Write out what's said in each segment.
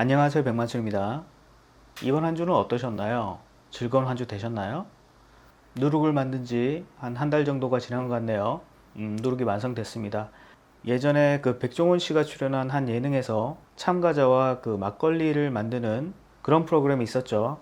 안녕하세요 백만철입니다. 이번 한 주는 어떠셨나요? 즐거운 한 주 되셨나요? 누룩을 만든 지 한 한 달 정도가 지난 것 같네요. 음, 누룩이 완성됐습니다. 예전에 그 백종원 씨가 출연한 한 예능에서 참가자와 그 막걸리를 만드는 그런 프로그램이 있었죠.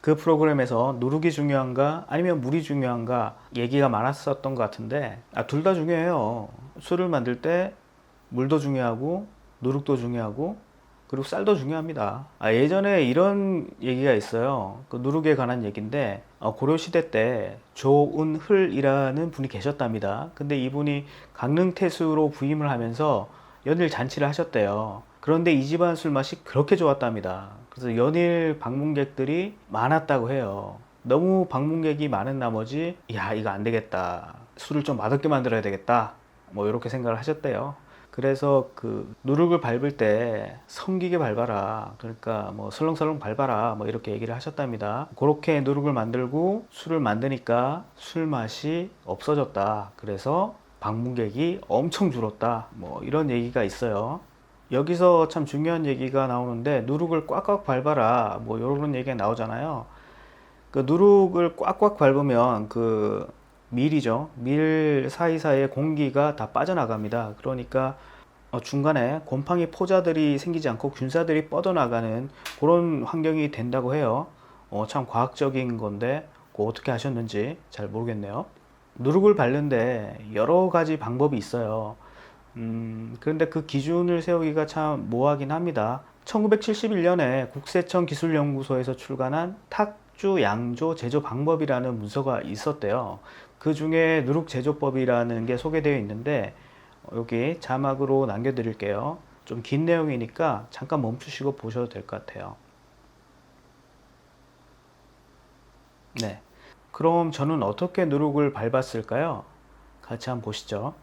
그 프로그램에서 누룩이 중요한가 아니면 물이 중요한가 얘기가 많았었던 것 같은데 아, 둘 다 중요해요. 술을 만들 때 물도 중요하고 누룩도 중요하고 그리고 쌀도 중요합니다. 아, 예전에 이런 얘기가 있어요. 그 누룩에 관한 얘기인데 어, 고려 시대 때 조은흘이라는 분이 계셨답니다. 근데 이분이 강릉태수로 부임을 하면서 연일 잔치를 하셨대요. 그런데 이 집안 술 맛이 그렇게 좋았답니다. 그래서 연일 방문객들이 많았다고 해요. 너무 방문객이 많은 나머지 야 이거 안 되겠다. 술을 좀 맛없게 만들어야 되겠다. 뭐 이렇게 생각을 하셨대요. 그래서 그 누룩을 밟을 때 성기게 밟아라. 그러니까 뭐 설렁설렁 밟아라. 뭐 이렇게 얘기를 하셨답니다. 그렇게 누룩을 만들고 술을 만드니까 술 맛이 없어졌다. 그래서 방문객이 엄청 줄었다. 뭐 이런 얘기가 있어요. 여기서 참 중요한 얘기가 나오는데 누룩을 꽉꽉 밟아라. 뭐 이런 얘기가 나오잖아요. 그 누룩을 꽉꽉 밟으면 그 밀이죠. 밀 사이사이에 공기가 다 빠져나갑니다. 그러니까 어, 중간에 곰팡이 포자들이 생기지 않고 균사들이 뻗어나가는 그런 환경이 된다고 해요. 어, 참 과학적인 건데 어떻게 하셨는지 잘 모르겠네요. 누룩을 바르는데 여러 가지 방법이 있어요. 음, 그런데 그 기준을 세우기가 참 모호하긴 합니다. 1971년에 국세청 기술연구소에서 출간한 탁주 양조 제조 방법이라는 문서가 있었대요. 그 중에 누룩 제조법이라는 게 소개되어 있는데 어, 여기 자막으로 남겨드릴게요. 좀 긴 내용이니까 잠깐 멈추시고 보셔도 될 것 같아요. 네. 그럼 저는 어떻게 누룩을 밟았을까요? 같이 한번 보시죠.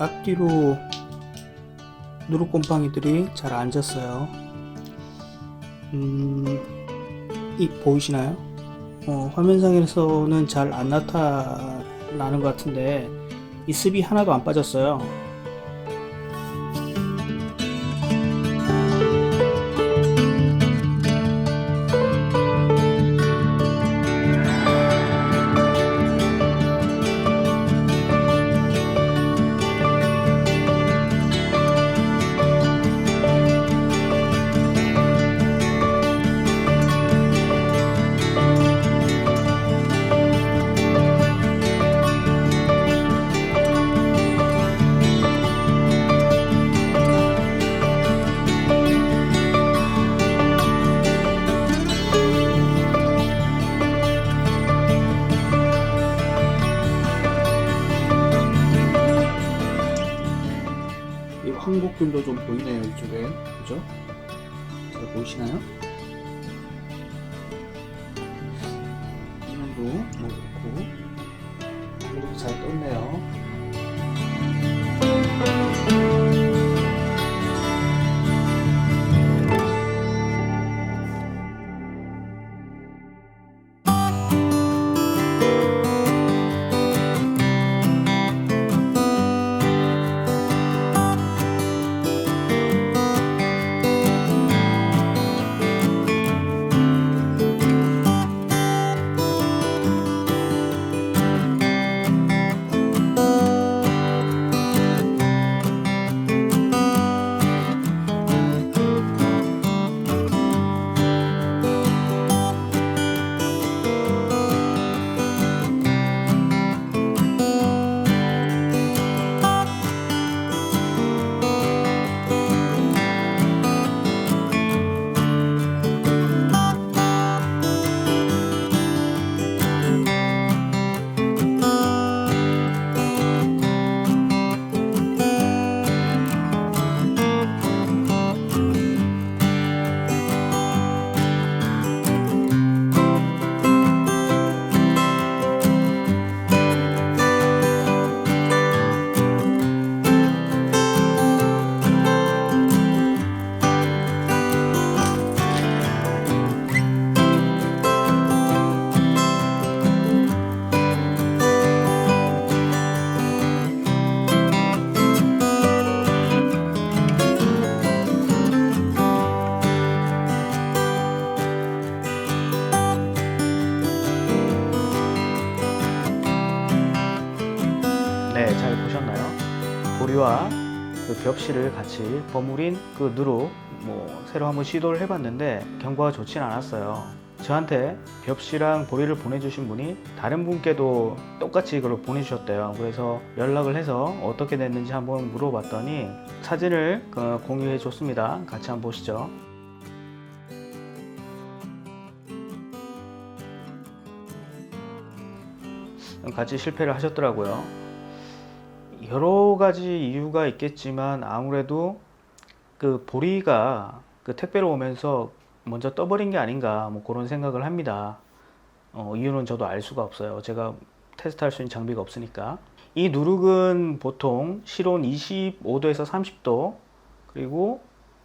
앞뒤로 누룩곰팡이들이 잘 앉았어요. 음, 이 보이시나요? 어, 화면상에서는 잘 안 나타나는 것 같은데 이 습이 하나도 안 빠졌어요. 이 황복균도 좀 보이네요 이쪽에 그죠? 잘 보이시나요? 보리와 그 벽실을 같이 버무린 그 누룩 뭐 새로 한번 시도를 해봤는데 경과가 좋진 않았어요. 저한테 벽시랑 보리를 보내주신 분이 다른 분께도 똑같이 이걸 보내주셨대요. 그래서 연락을 해서 어떻게 됐는지 한번 물어봤더니 사진을 그 공유해 줬습니다. 같이 한번 보시죠. 같이 실패를 하셨더라고요. 여러 가지 이유가 있겠지만 아무래도 그 보리가 그 택배로 오면서 먼저 떠버린 게 아닌가 뭐 그런 생각을 합니다. 어, 이유는 저도 알 수가 없어요. 제가 테스트할 수 있는 장비가 없으니까. 이 누룩은 보통 실온 25도에서 30도 그리고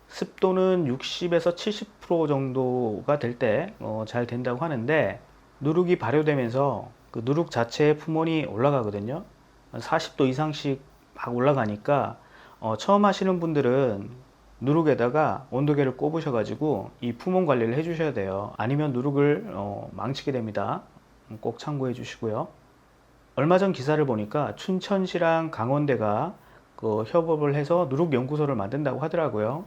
습도는 60에서 70% 정도가 될 때잘 된다고 하는데 누룩이 발효되면서 그 누룩 자체의 품온이 올라가거든요. 40도 이상씩 막 올라가니까 어, 처음 하시는 분들은 누룩에다가 온도계를 꼽으셔가지고 이 품온 관리를 해주셔야 돼요. 아니면 누룩을 어, 망치게 됩니다. 꼭 참고해 주시고요. 얼마 전 기사를 보니까 춘천시랑 강원대가 그 협업을 해서 누룩 연구소를 만든다고 하더라고요.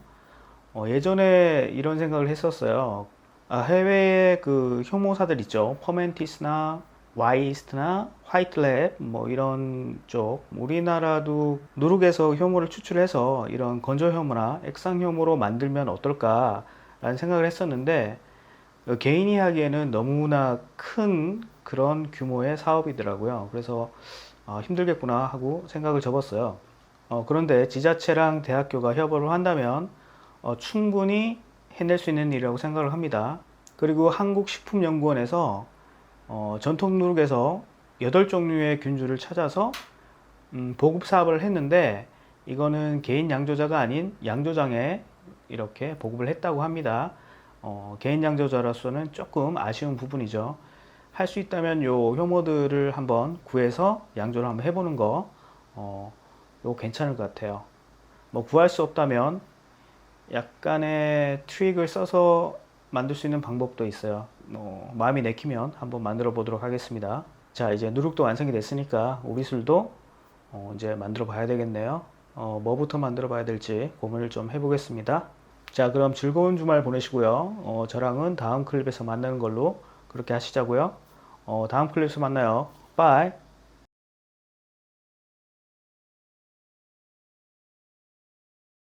어, 예전에 이런 생각을 했었어요. 아, 해외의 그 효모사들 있죠. 퍼멘티스나 와이스트나 화이트랩 뭐 이런 쪽 우리나라도 누룩에서 효모를 추출해서 이런 건조 효모나 액상 효모로 만들면 어떨까 라는 생각을 했었는데 어, 개인이 하기에는 너무나 큰 그런 규모의 사업이더라고요. 그래서 아, 힘들겠구나 하고 생각을 접었어요. 어, 그런데 지자체랑 대학교가 협업을 한다면 어, 충분히 해낼 수 있는 일이라고 생각을 합니다. 그리고 한국식품연구원에서 어, 전통 누룩에서 8종류의 균주를 찾아서 음, 보급 사업을 했는데 이거는 개인 양조자가 아닌 양조장에 이렇게 보급을 했다고 합니다. 어, 개인 양조자로서는 조금 아쉬운 부분이죠. 할 수 있다면 요 효모들을 한번 구해서 양조를 한번 해보는 거, 어, 요 괜찮을 것 같아요. 뭐 구할 수 없다면 약간의 트릭을 써서 만들 수 있는 방법도 있어요. 뭐 마음이 내키면 한번 만들어 보도록 하겠습니다. 자, 이제 누룩도 완성이 됐으니까 오리술도 어, 이제 만들어 봐야 되겠네요. 어, 뭐부터 만들어 봐야 될지 고민을 좀 해보겠습니다. 자, 그럼 즐거운 주말 보내시고요. 어, 저랑은 다음 클립에서 만나는 걸로 그렇게 하시자고요. 어, 다음 클립에서 만나요. 빠이.